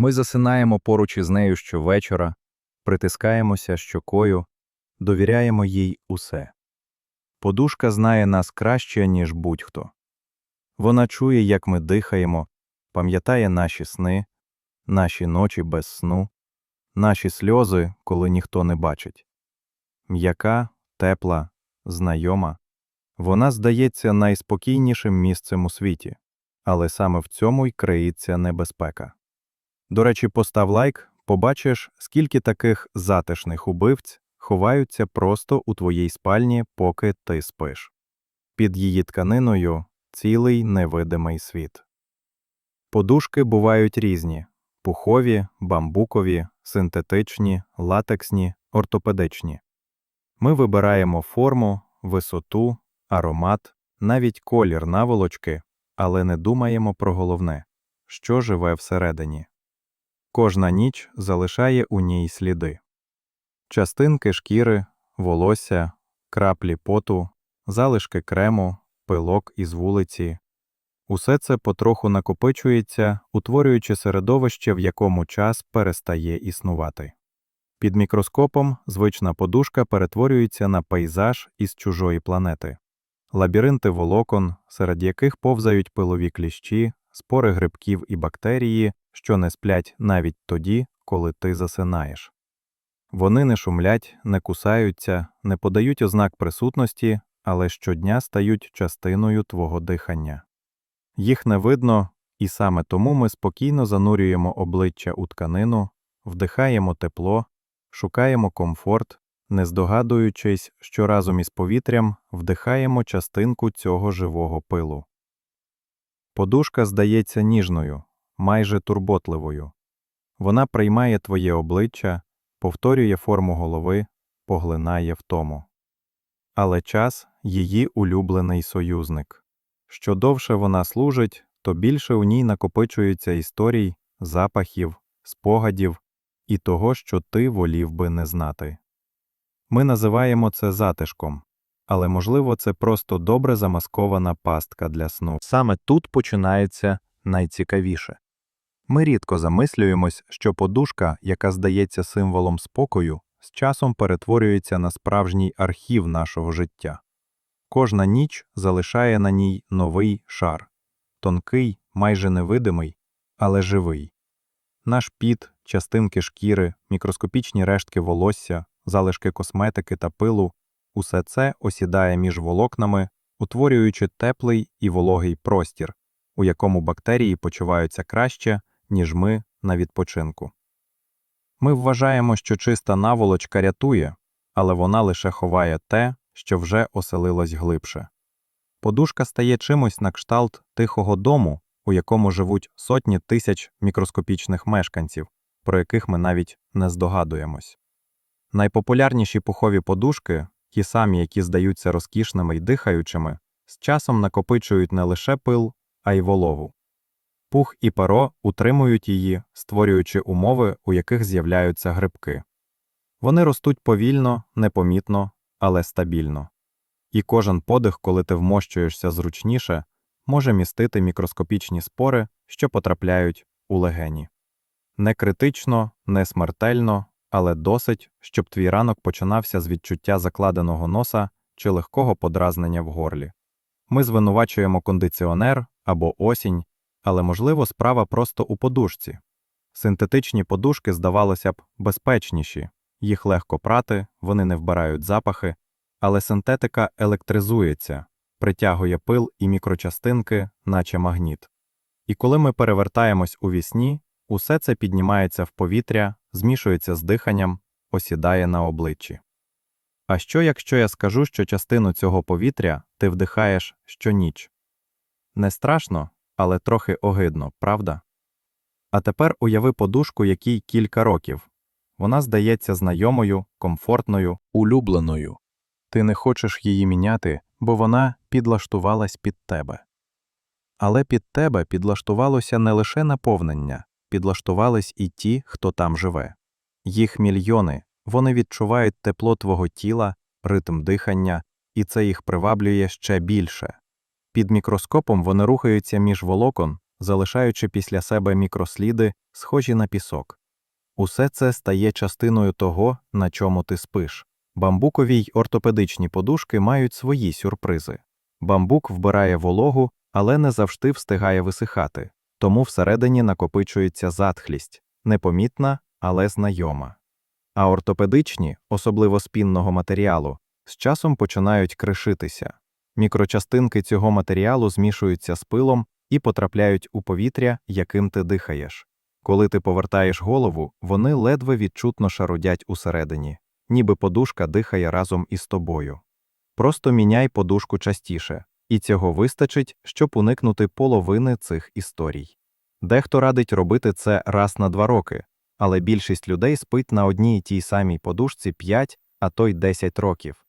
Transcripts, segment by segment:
Ми засинаємо поруч із нею щовечора, притискаємося щокою, довіряємо їй усе. Подушка знає нас краще, ніж будь-хто. Вона чує, як ми дихаємо, пам'ятає наші сни, наші ночі без сну, наші сльози, коли ніхто не бачить. М'яка, тепла, знайома. Вона здається найспокійнішим місцем у світі, але саме в цьому й криється небезпека. До речі, постав лайк, побачиш, скільки таких затишних убивць ховаються просто у твоїй спальні, поки ти спиш. Під її тканиною цілий невидимий світ. Подушки бувають різні пухові, бамбукові, синтетичні, латексні, ортопедичні. Ми вибираємо форму, висоту, аромат, навіть колір наволочки, але не думаємо про головне, що живе всередині. Кожна ніч залишає у ній сліди. Частинки шкіри, волосся, краплі поту, залишки крему, пилок із вулиці. Усе це потроху накопичується, утворюючи середовище, в якому час перестає існувати. Під мікроскопом звична подушка перетворюється на пейзаж із чужої планети. Лабіринти волокон, серед яких повзають пилові кліщі, спори грибків і бактерії, що не сплять навіть тоді, коли ти засинаєш. Вони не шумлять, не кусаються, не подають ознак присутності, але щодня стають частиною твого дихання. Їх не видно, і саме тому ми спокійно занурюємо обличчя у тканину, вдихаємо тепло, шукаємо комфорт, не здогадуючись, що разом із повітрям вдихаємо частинку цього живого пилу. Подушка здається ніжною, майже турботливою. Вона приймає твоє обличчя, повторює форму голови, поглинає втому. Але час її улюблений союзник. Що довше вона служить, то більше у ній накопичується історій, запахів, спогадів і того, що ти волів би не знати. Ми називаємо це затишком, але можливо це просто добре замаскована пастка для сну. Саме тут починається найцікавіше. Ми рідко замислюємось, що подушка, яка здається символом спокою, з часом перетворюється на справжній архів нашого життя. Кожна ніч залишає на ній новий шар тонкий, майже невидимий, але живий. Наш піт, частинки шкіри, мікроскопічні рештки волосся, залишки косметики та пилу усе це осідає між волокнами, утворюючи теплий і вологий простір, у якому бактерії почуваються краще, ніж ми на відпочинку. Ми вважаємо, що чиста наволочка рятує, але вона лише ховає те, що вже оселилось глибше. Подушка стає чимось на кшталт тихого дому, у якому живуть сотні тисяч мікроскопічних мешканців, про яких ми навіть не здогадуємось. Найпопулярніші пухові подушки, ті самі, які здаються розкішними й дихаючими, з часом накопичують не лише пил, а й вологу. Пух і перо утримують її, створюючи умови, у яких з'являються грибки. Вони ростуть повільно, непомітно, але стабільно. І кожен подих, коли ти вмощуєшся зручніше, може містити мікроскопічні спори, що потрапляють у легені. Не критично, не смертельно, але досить, щоб твій ранок починався з відчуття закладеного носа чи легкого подразнення в горлі. Ми звинувачуємо кондиціонер або осінь, але, можливо, справа просто у подушці. Синтетичні подушки, здавалося б, безпечніші, їх легко прати, вони не вбирають запахи, але синтетика електризується, притягує пил і мікрочастинки, наче магніт. І коли ми перевертаємось у вісні, усе це піднімається в повітря, змішується з диханням, осідає на обличчі. А що, якщо я скажу, що частину цього повітря ти вдихаєш щоніч? Не страшно, але трохи огидно, правда? А тепер уяви подушку, якій кілька років. Вона здається знайомою, комфортною, улюбленою. Ти не хочеш її міняти, бо вона підлаштувалась під тебе. Але під тебе підлаштувалося не лише наповнення, підлаштувались і ті, хто там живе. Їх мільйони, вони відчувають тепло твого тіла, ритм дихання, і це їх приваблює ще більше. Під мікроскопом вони рухаються між волокон, залишаючи після себе мікросліди, схожі на пісок. Усе це стає частиною того, на чому ти спиш. Бамбукові й ортопедичні подушки мають свої сюрпризи. Бамбук вбирає вологу, але не завжди встигає висихати, тому всередині накопичується затхлість, непомітна, але знайома. А ортопедичні, особливо спінного матеріалу, з часом починають кришитися. Мікрочастинки цього матеріалу змішуються з пилом і потрапляють у повітря, яким ти дихаєш. Коли ти повертаєш голову, вони ледве відчутно шарудять усередині, ніби подушка дихає разом із тобою. Просто міняй подушку частіше, і цього вистачить, щоб уникнути половини цих історій. Дехто радить робити це раз на два роки, але більшість людей спить на одній і тій самій подушці 5, а то й 10 років.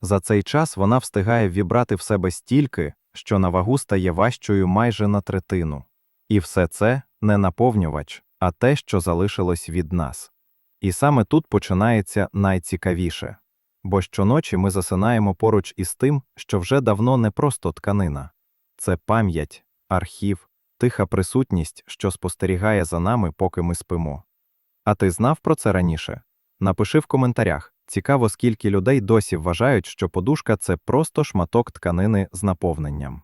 За цей час вона встигає вібрати в себе стільки, що на вагу стає важчою майже на третину. І все це не наповнювач, а те, що залишилось від нас. І саме тут починається найцікавіше. Бо щоночі ми засинаємо поруч із тим, що вже давно не просто тканина. Це пам'ять, архів, тиха присутність, що спостерігає за нами, поки ми спимо. А ти знав про це раніше? Напиши в коментарях. Цікаво, скільки людей досі вважають, що подушка це просто шматок тканини з наповненням.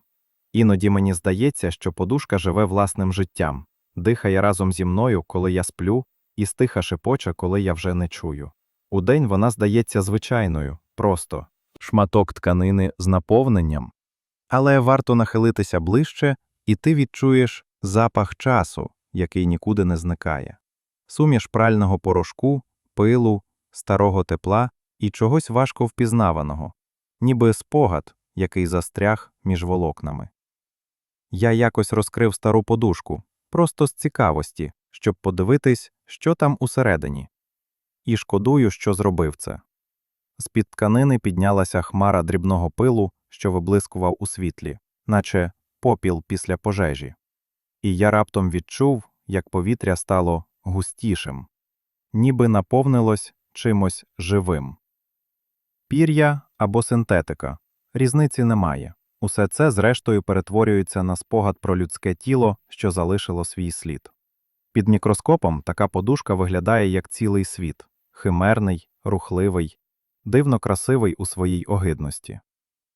Іноді мені здається, що подушка живе власним життям, дихає разом зі мною, коли я сплю, і стиха шепоче, коли я вже не чую. Удень вона здається звичайною, просто шматок тканини з наповненням. Але варто нахилитися ближче, і ти відчуєш запах часу, який нікуди не зникає. Суміш прального порошку, пилу, старого тепла і чогось важко впізнаваного, ніби спогад, який застряг між волокнами. Я якось розкрив стару подушку, просто з цікавості, щоб подивитись, що там усередині. І шкодую, що зробив це. З-під тканини піднялася хмара дрібного пилу, що виблискував у світлі, наче попіл після пожежі. І я раптом відчув, як повітря стало густішим, ніби наповнилось чимось живим. Пір'я або синтетика різниці немає. Усе це, зрештою, перетворюється на спогад про людське тіло, що залишило свій слід. Під мікроскопом така подушка виглядає як цілий світ химерний, рухливий, дивно красивий у своїй огидності.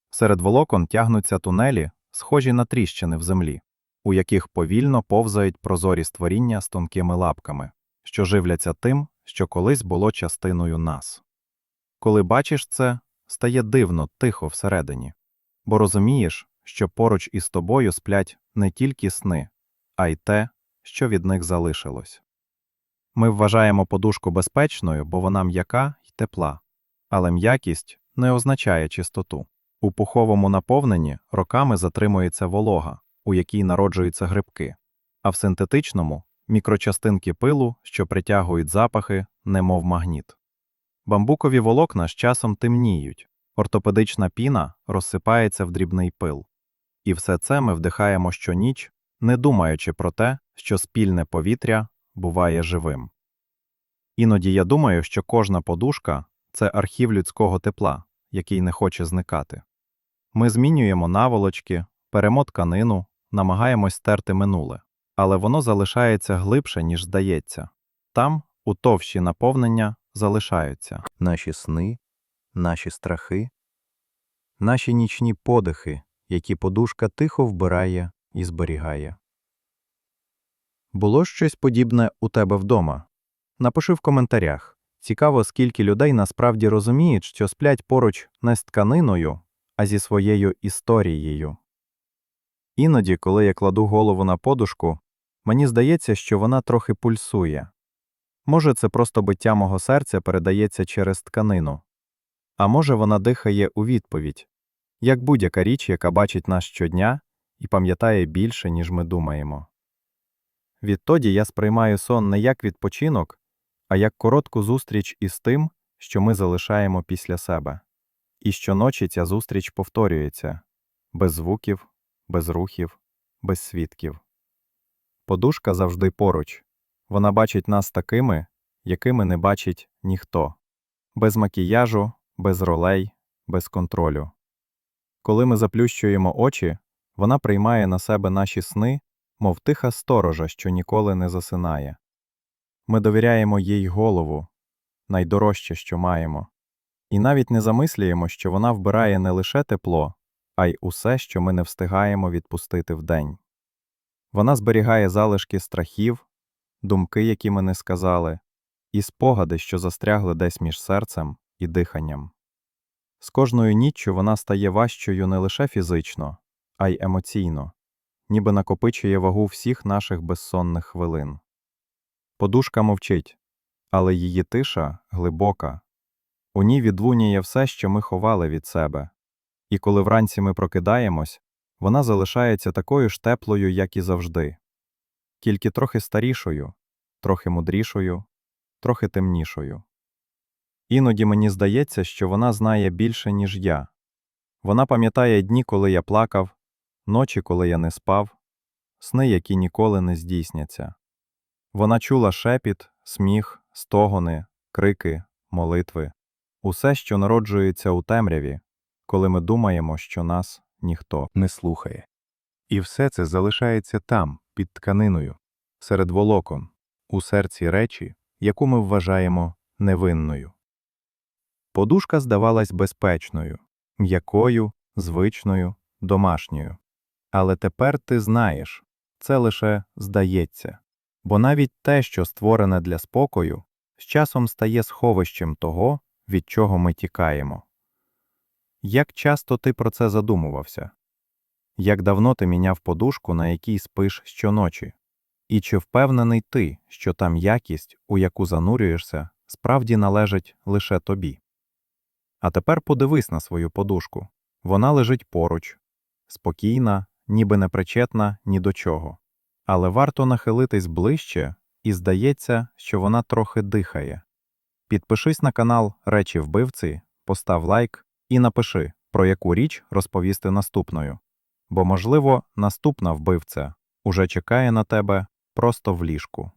Серед волокон тягнуться тунелі, схожі на тріщини в землі, у яких повільно повзають прозорі створіння з тонкими лапками, що живляться тим, що колись було частиною нас. Коли бачиш це, стає дивно тихо всередині, бо розумієш, що поруч із тобою сплять не тільки сни, а й те, що від них залишилось. Ми вважаємо подушку безпечною, бо вона м'яка й тепла, але м'якість не означає чистоту. У пуховому наповненні роками затримується волога, у якій народжуються грибки, а в синтетичному мікрочастинки пилу, що притягують запахи, немов магніт. Бамбукові волокна з часом темніють, ортопедична піна розсипається в дрібний пил. І все це ми вдихаємо щоніч, не думаючи про те, що спільне повітря буває живим. Іноді я думаю, що кожна подушка це архів людського тепла, який не хоче зникати. Ми змінюємо наволочки, перемо тканину, намагаємось стерти минуле, але воно залишається глибше, ніж здається. Там, у товщі наповнення, залишаються наші сни, наші страхи, наші нічні подихи, які подушка тихо вбирає і зберігає. Було щось подібне у тебе вдома? Напиши в коментарях. Цікаво, скільки людей насправді розуміють, що сплять поруч не з тканиною, а зі своєю історією. Іноді, коли я кладу голову на подушку, мені здається, що вона трохи пульсує. Може, це просто биття мого серця передається через тканину, а може, вона дихає у відповідь, як будь-яка річ, яка бачить нас щодня і пам'ятає більше, ніж ми думаємо. Відтоді я сприймаю сон не як відпочинок, а як коротку зустріч із тим, що ми залишаємо після себе. І щоночі ця зустріч повторюється без звуків, без рухів, без свідків. Подушка завжди поруч. Вона бачить нас такими, якими не бачить ніхто, без макіяжу, без ролей, без контролю. Коли ми заплющуємо очі, вона приймає на себе наші сни мов тиха сторожа, що ніколи не засинає. Ми довіряємо їй голову, найдорожче, що маємо, і навіть не замислюємо, що вона вбирає не лише тепло, а й усе, що ми не встигаємо відпустити вдень. Вона зберігає залишки страхів, думки, які ми не сказали, і спогади, що застрягли десь між серцем і диханням. З кожною ніччю вона стає важчою не лише фізично, а й емоційно, ніби накопичує вагу всіх наших безсонних хвилин. Подушка мовчить, але її тиша глибока. У ній відлунює все, що ми ховали від себе. І коли вранці ми прокидаємось, вона залишається такою ж теплою, як і завжди, тільки трохи старішою, трохи мудрішою, трохи темнішою. Іноді мені здається, що вона знає більше, ніж я. Вона пам'ятає дні, коли я плакав, ночі, коли я не спав, сни, які ніколи не здійсняться. Вона чула шепіт, сміх, стогони, крики, молитви, усе, що народжується у темряві, коли ми думаємо, що нас ніхто не слухає. І все це залишається там, під тканиною, серед волокон, у серці речі, яку ми вважаємо невинною. Подушка здавалась безпечною, м'якою, звичною, домашньою. Але тепер ти знаєш, це лише здається, бо навіть те, що створене для спокою, з часом стає сховищем того, від чого ми тікаємо. Як часто ти про це задумувався? Як давно ти міняв подушку, на якій спиш щоночі? І чи впевнений ти, що та м'якість, у яку занурюєшся, справді належить лише тобі? А тепер подивись на свою подушку. Вона лежить поруч, спокійна, ніби не причетна ні до чого. Але варто нахилитись ближче, і здається, що вона трохи дихає. Підпишись на канал Речі вбивці, постав лайк і напиши, про яку річ розповісти наступною. Бо, можливо, наступна вбивця уже чекає на тебе просто в ліжку.